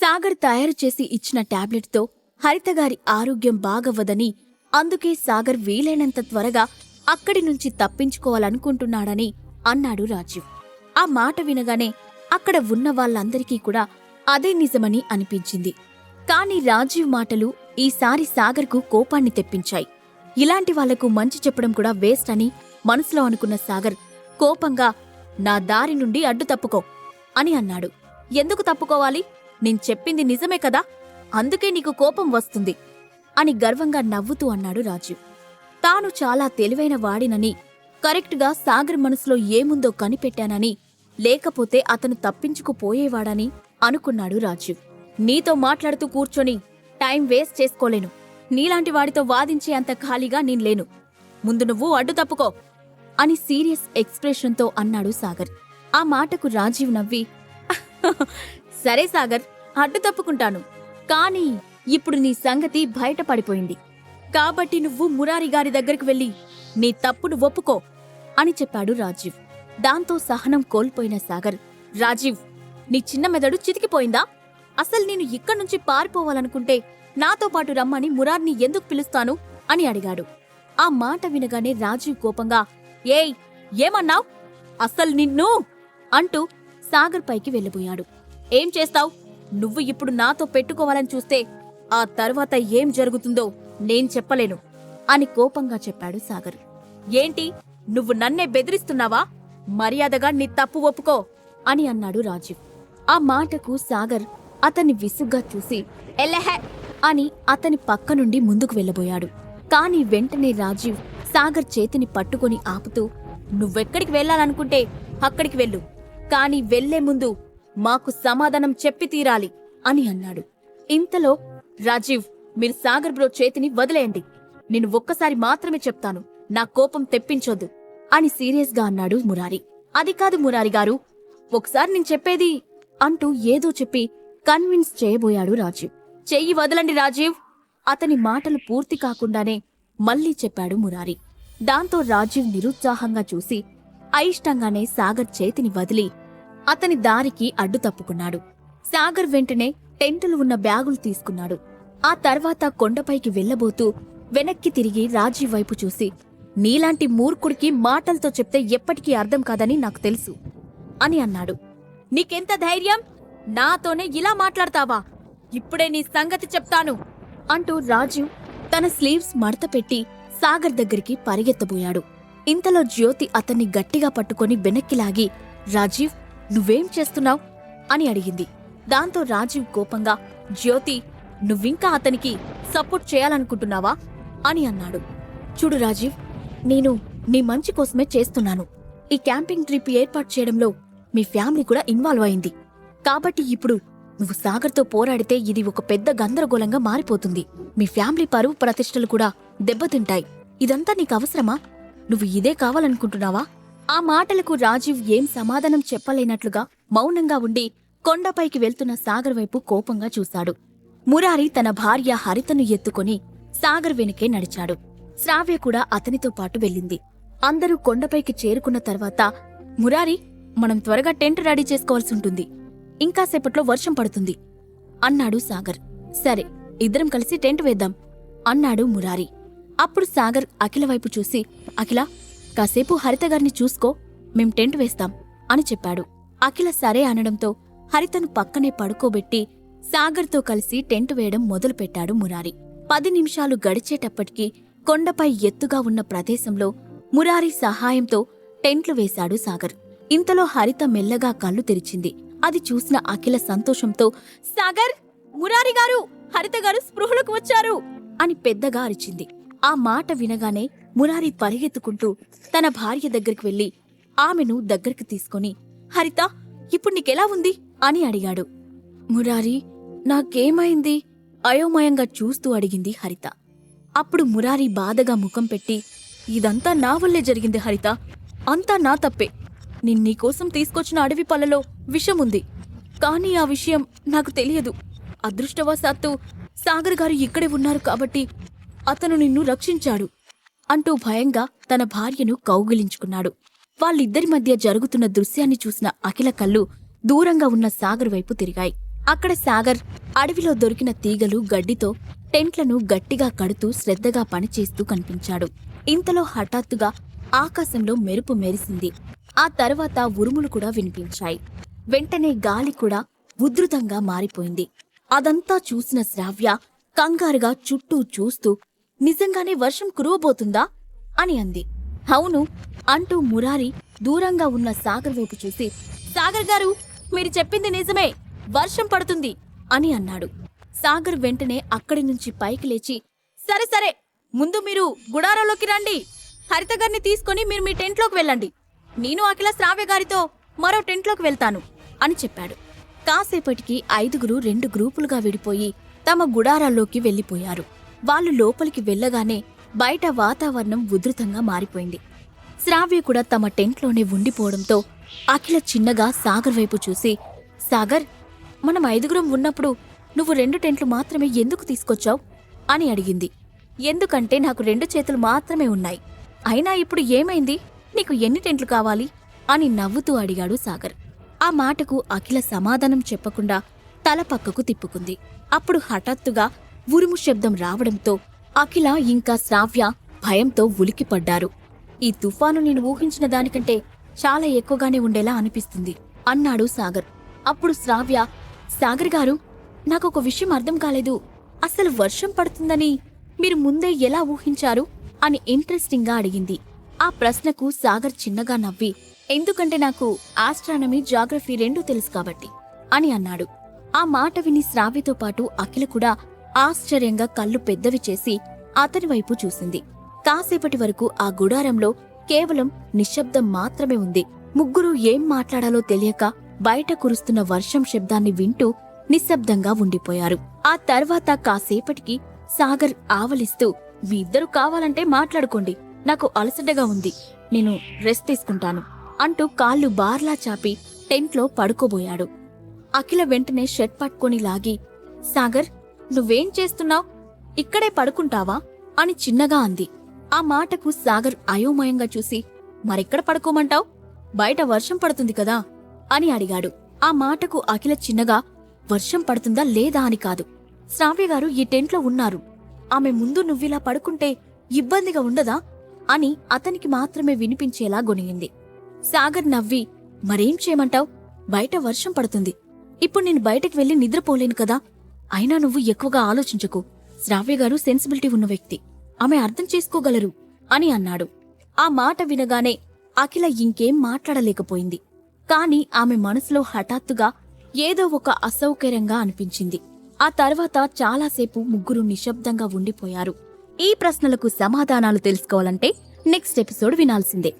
సాగర్ తయారు చేసి ఇచ్చిన టాబ్లెట్తో హరితగారి ఆరోగ్యం బాగవ్వదని అందుకే సాగర్ వీలైనంత త్వరగా అక్కడి నుంచి తప్పించుకోవాలనుకుంటున్నాడని అన్నాడు రాజీవ్. ఆ మాట వినగానే అక్కడ ఉన్న వాళ్ళందరికీ కూడా అదే నిజమని అనిపించింది. కాని రాజీవ్ మాటలు ఈసారి సాగర్కు కోపాన్ని తెప్పించాయి. ఇలాంటి వాళ్ళకు మంచి చెప్పడం కూడా వేస్ట్ అని మనసులో అనుకున్న సాగర్ కోపంగా నా దారి నుండి అడ్డు తప్పుకో అని అన్నాడు. ఎందుకు తప్పుకోవాలి? నేను చెప్పింది నిజమే కదా? అందుకే నీకు కోపం వస్తుంది. అని గర్వంగా నవ్వుతూ అన్నాడు రాజు. తాను చాలా తెలివైన వాడినని కరెక్ట్గా సాగర్ మనసులో ఏముందో కనిపెట్టానని లేకపోతే అతను తప్పించుకుపోయేవాడని అనుకున్నాడు రాజు. నీతో మాట్లాడుతూ కూర్చొని టైం వేస్ట్ చేసుకోలేను. నీలాంటి వాడితో వాదించే అంత ఖాళీగా నేను లేను. ముందు నువ్వు అడ్డు తప్పుకో అని సీరియస్ ఎక్స్ప్రెషన్తో అన్నాడు సాగర్. ఆ మాటకు రాజీవ్ నవ్వి సరే సాగర్ అడ్డు తప్పుకుంటాను. కానీ ఇప్పుడు నీ సంగతి బయటపడిపోయింది. కాబట్టి నువ్వు మురారి గారి దగ్గరికి వెళ్ళి నీ తప్పును ఒప్పుకో అని చెప్పాడు రాజీవ్. దాంతో సహనం కోల్పోయిన సాగర్ రాజీవ్ నీ చిన్న మెదడు చితికిపోయిందా? అసలు నేను ఇక్కడి నుంచి పారిపోవాలనుకుంటే నాతో పాటు రమ్మని మురార్ని ఎందుకు పిలుస్తాను అని అడిగాడు. ఆ మాట వినగానే రాజీవ్ కోపంగా ఏయ్ ఏమన్నావ్? అసలు నిన్ను? అంటూ సాగర్ పైకి వెళ్ళిపోయాడు ఏం చేస్తావు? నువ్వు ఇప్పుడు నాతో పెట్టుకోవాలని చూస్తే ఆ తర్వాత ఏం జరుగుతుందో నేను చెప్పలేను అని కోపంగా చెప్పాడు సాగర్. ఏంటి? నువ్వు నన్నే బెదిరిస్తున్నావా? మర్యాదగా నీ తప్పు ఒప్పుకో అని అన్నాడు రాజీవ్. ఆ మాటకు సాగర్ అతన్ని విసుగ్గా చూసి ఎల్లహె! అని అతని పక్క నుండి ముందుకు వెళ్ళబోయాడు. కాని వెంటనే రాజీవ్ సాగర్ చేతిని పట్టుకొని ఆపుతూ నువ్వెక్కడికి వెళ్ళాలనుకుంటే అక్కడికి వెళ్ళు. కాని వెళ్ళే ముందు మాకు సమాధానం చెప్పి తీరాలి అని అన్నాడు. ఇంతలో రాజీవ్ మీరు సాగర్ బ్రో చేతిని వదిలేయండి. నేను ఒక్కసారి మాత్రమే చెప్తాను నా కోపం తెప్పించొద్దు అని సీరియస్గా అన్నాడు మురారి. అది కాదు మురారి గారు ఒకసారి నేను చెప్పేది అంటూ ఏదో చెప్పి కన్విన్స్ చేయబోయాడు రాజీవ్. చెయ్యి వదలండి రాజీవ్ అతని మాటలు పూర్తి కాకుండానే మళ్ళీ చెప్పాడు మురారి. దాంతో రాజీవ్ నిరుత్సాహంగా చూసి అయిష్టంగానే సాగర్ చేతిని వదిలి అతని దారికి అడ్డు తప్పుకున్నాడు. సాగర్ వెంటనే టెంటులు ఉన్న బ్యాగులు తీసుకున్నాడు. ఆ తర్వాత కొండపైకి వెళ్ళబోతూ వెనక్కి తిరిగి రాజీవ్ వైపు చూసి నీలాంటి మూర్ఖుడికి మాటలతో చెప్తే ఎప్పటికీ అర్థం కాదని నాకు తెలుసు అని అన్నాడు. నీకెంత ధైర్యం? నాతోనే ఇలా మాట్లాడతావా? ఇప్పుడే నీ సంగతి చెప్తాను అంటూ రాజీవ్ తన స్లీవ్స్ మడత పెట్టి సాగర్ దగ్గరికి పరిగెత్తబోయాడు. ఇంతలో జ్యోతి అతన్ని గట్టిగా పట్టుకొని వెనక్కి లాగి రాజీవ్ నువ్వేం చేస్తున్నావ్? అని అడిగింది. దాంతో రాజీవ్ కోపంగా జ్యోతి నువ్వింకా అతనికి సపోర్ట్ చేయాలనుకుంటున్నావా? అని అన్నాడు. చూడు రాజీవ్ నేను నీ మంచి కోసమే చేస్తున్నాను. ఈ క్యాంపింగ్ ట్రిప్ ఏర్పాటు చేయడంలో మీ ఫ్యామిలీ కూడా ఇన్వాల్వ్ అయింది. కాబట్టి ఇప్పుడు నువ్వు సాగర్తో పోరాడితే ఇది ఒక పెద్ద గందరగోళంగా మారిపోతుంది. మీ ఫ్యామిలీ పరువు ప్రతిష్టలు కూడా దెబ్బతింటాయి. ఇదంతా నీకు అవసరమా? నువ్వు ఇదే కావాలనుకుంటున్నావా? ఆ మాటలకు రాజీవ్ ఏం సమాధానం చెప్పలేనట్లుగా మౌనంగా ఉండి కొండపైకి వెళ్తున్న సాగర్ వైపు కోపంగా చూశాడు. మురారి తన భార్య హరితను ఎత్తుకొని సాగర్ వెనుకే నడిచాడు. శ్రావ్య కూడా అతనితో పాటు వెళ్ళింది. అందరూ కొండపైకి చేరుకున్న తర్వాత మురారి మనం త్వరగా టెంట్ రెడీ చేసుకోవాల్సి ఉంటుంది. ఇంకాసేపట్లో వర్షం పడుతుంది అన్నాడు సాగర్. సరే ఇద్దరం కలిసి టెంట్ వేద్దాం అన్నాడు మురారి. అప్పుడు సాగర్ అఖిల వైపు చూసి అఖిల కాసేపు హరితగారిని చూసుకో మేం టెంట్ వేస్తాం అని చెప్పాడు. అఖిల సరే అనడంతో హరితను పక్కనే పడుకోబెట్టి సాగర్తో కలిసి టెంట్ వేయడం మొదలుపెట్టాడు మురారి. పది నిమిషాలు గడిచేటప్పటికి కొండపై ఎత్తుగా ఉన్న ప్రదేశంలో మురారి సహాయంతో టెంట్లు వేశాడు సాగర్. ఇంతలో హరిత మెల్లగా కళ్ళు తెరిచింది. అది చూసిన అఖిల సంతోషంతో సాగర్ మురారి గారు హరిత గారు స్పృహలకు వచ్చారు అని పెద్దగా అరిచింది. ఆ మాట వినగానే మురారి పరిగెత్తుకుంటూ తన భార్య దగ్గరికి వెళ్ళి ఆమెను దగ్గరికి తీసుకొని హరిత ఇప్పుడు నీకెలా ఉంది? అని అడిగాడు. మురారి నాకేమైంది? అయోమయంగా చూస్తూ అడిగింది హరిత. అప్పుడు మురారి బాధగా ముఖం పెట్టి ఇదంతా నా వల్లే జరిగింది హరిత. అంతా నా తప్పే. నిన్నీకోసం తీసుకొచ్చిన అడవి పళ్ళలో విషముంది. కానీ ఆ విషయం నాకు తెలియదు. అదృష్టవశాత్తు సాగర్ గారు ఇక్కడే ఉన్నారు కాబట్టి అతను నిన్ను రక్షించాడు. అంటూ భయంగా తన భార్యను కౌగిలించుకున్నాడు. వాళ్ళిద్దరి మధ్య జరుగుతున్న దృశ్యాన్ని చూసిన అఖిల కళ్ళు దూరంగా ఉన్న సాగర్ వైపు తిరిగాయి. అక్కడ సాగర్ అడవిలో దొరికిన తీగలు గడ్డితో టెంట్లను గట్టిగా కడుతూ శ్రద్ధగా పనిచేస్తూ కనిపించాడు. ఇంతలో హఠాత్తుగా ఆకాశంలో మెరుపు మెరిసింది. ఆ తర్వాత ఉరుములు కూడా వినిపించాయి. వెంటనే గాలి కూడా ఉధృతంగా మారిపోయింది. అదంతా చూసిన శ్రావ్య కంగారుగా చుట్టూ చూస్తూ నిజంగానే వర్షం కురవబోతుందా? అని అంది. అవును అంటూ మురారి దూరంగా ఉన్న సాగర్ వైపు చూసి సాగర్ గారు మీరు చెప్పింది నిజమే వర్షం పడుతుంది అని అన్నాడు. సాగర్ వెంటనే అక్కడి నుంచి పైకి లేచి సరే సరే ముందు మీరు గుడారంలోకి రండి. హరిత గారిని తీసుకొని మీరు మీ టెంట్లోకి వెళ్ళండి. నేను అఖిల శ్రావ్య గారితో మరో టెంట్లోకి వెళ్తాను అని చెప్పాడు. కాసేపటికి ఐదుగురు రెండు గ్రూపులుగా విడిపోయి తమ గుడారాల్లోకి వెళ్ళిపోయారు వాళ్ళు లోపలికి వెళ్ళగానే బయట వాతావరణం ఉధృతంగా మారిపోయింది. శ్రావ్య కూడా తమ టెంట్లోనే ఉండిపోవడంతో అఖిల చిన్నగా సాగర్ వైపు చూసి సాగర్ మనం ఐదుగురం ఉన్నప్పుడు నువ్వు రెండు టెంట్లు మాత్రమే ఎందుకు తీసుకొచ్చావు? అని అడిగింది. ఎందుకంటే నాకు రెండు చేతులు మాత్రమే ఉన్నాయి. అయినా ఇప్పుడు ఏమైంది? నీకు ఎన్ని టెంట్లు కావాలి? అని నవ్వుతూ అడిగాడు సాగర్. ఆ మాటకు అఖిల సమాధానం చెప్పకుండా తల పక్కకు తిప్పుకుంది. అప్పుడు హఠాత్తుగా ఉరుము శబ్దం రావడంతో అఖిల ఇంకా శ్రావ్య భయంతో ఉలికిపడ్డారు ఈ తుఫాను నేను ఊహించిన దానికంటే చాలా ఎక్కువగానే ఉండేలా అనిపిస్తుంది అన్నాడు సాగర్. అప్పుడు శ్రావ్య సాగర్ గారు నాకొక విషయం అర్థం కాలేదు. అసలు వర్షం పడుతుందని మీరు ముందే ఎలా ఊహించారు? అని ఇంట్రెస్టింగ్గా అడిగింది. ఆ ప్రశ్నకు సాగర్ చిన్నగా నవ్వి ఎందుకంటే నాకు ఆస్ట్రానమీ జాగ్రఫీ రెండూ తెలుసు కాబట్టి అని అన్నాడు. ఆ మాట విని శ్రావ్యతో పాటు అఖిల కూడా ఆశ్చర్యంగా కళ్ళు పెద్దవి చేసి అతని వైపు చూసింది. కాసేపటి వరకు ఆ గుడారంలో కేవలం నిశ్శబ్దం మాత్రమే ఉంది. ముగ్గురు ఏం మాట్లాడాలో తెలియక బయట కురుస్తున్న వర్షం శబ్దాన్ని వింటూ నిశ్శబ్దంగా ఉండిపోయారు. ఆ తర్వాత కాసేపటికి సాగర్ ఆవలిస్తూ మీ ఇద్దరు కావాలంటే మాట్లాడుకోండి. నాకు అలసటగా ఉంది. నేను రెస్ట్ తీసుకుంటాను. అంటూ కాళ్ళు బార్లా చాపి టెంట్లో పడుకోబోయాడు. అఖిల వెంటనే షర్ట్ పట్టుకొని లాగి సాగర్ నువ్వేం చేస్తున్నావ్? ఇక్కడే పడుకుంటావా? అని చిన్నగా అంది. ఆ మాటకు సాగర్ అయోమయంగా చూసి మరెక్కడ పడుకోమంటావ్? బయట వర్షం పడుతుంది కదా? అని అడిగాడు. ఆ మాటకు అఖిల చిన్నగా వర్షం పడుతుందా లేదా అని కాదు. శ్రావ్యగారు ఈ టెంట్లో ఉన్నారు. ఆమె ముందు నువ్విలా పడుకుంటే ఇబ్బందిగా ఉండదా? అని అతనికి మాత్రమే వినిపించేలా గొనిగింది. సాగర్ నవ్వి మరేం చేయమంటావ్? బయట వర్షం పడుతుంది. ఇప్పుడు నేను బయటకు వెళ్ళి నిద్రపోలేను కదా? అయినా నువ్వు ఎక్కువగా ఆలోచించకు. శ్రావ్య గారు సెన్సిబిలిటీ ఉన్న వ్యక్తి. ఆమె అర్థం చేసుకోగలరు అని అన్నాడు. ఆ మాట వినగానే అఖిల ఇంకేం మాట్లాడలేకపోయింది. కాని ఆమె మనసులో హఠాత్తుగా ఏదో ఒక అసౌకర్యంగా అనిపించింది. ఆ తర్వాత చాలాసేపు ముగ్గురు నిశ్శబ్దంగా ఉండిపోయారు. ఈ ప్రశ్నలకు సమాధానాలు తెలుసుకోవాలంటే నెక్స్ట్ ఎపిసోడ్ వినాల్సిందే.